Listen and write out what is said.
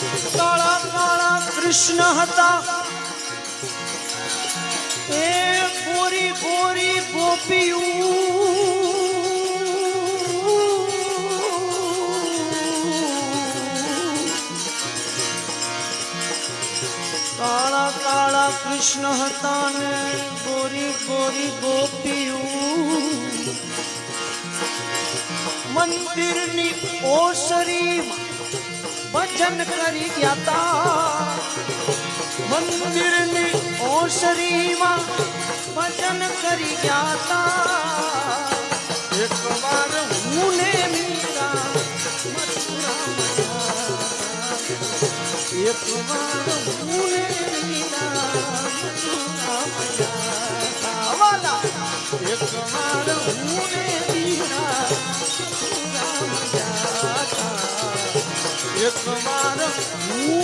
કાળા કાળા કૃષ્ણ હતા. એ ગોરી ગોરી ગોપિયું. કાળા કાળા કૃષ્ણ હતા ને ગોરી ગોરી ગોપિયું. મંદિરની ઓસરીમાં ભજન કરી ગયા તા મંદિરની ઓસરીમાં ભજન કરી ગયા તા એક વાર હું ને મીરા મથુરામાં ગયા. એક વાર હું ને મીરા મથુરામાં ગયા. વાલા. એક વાર હું એક વાર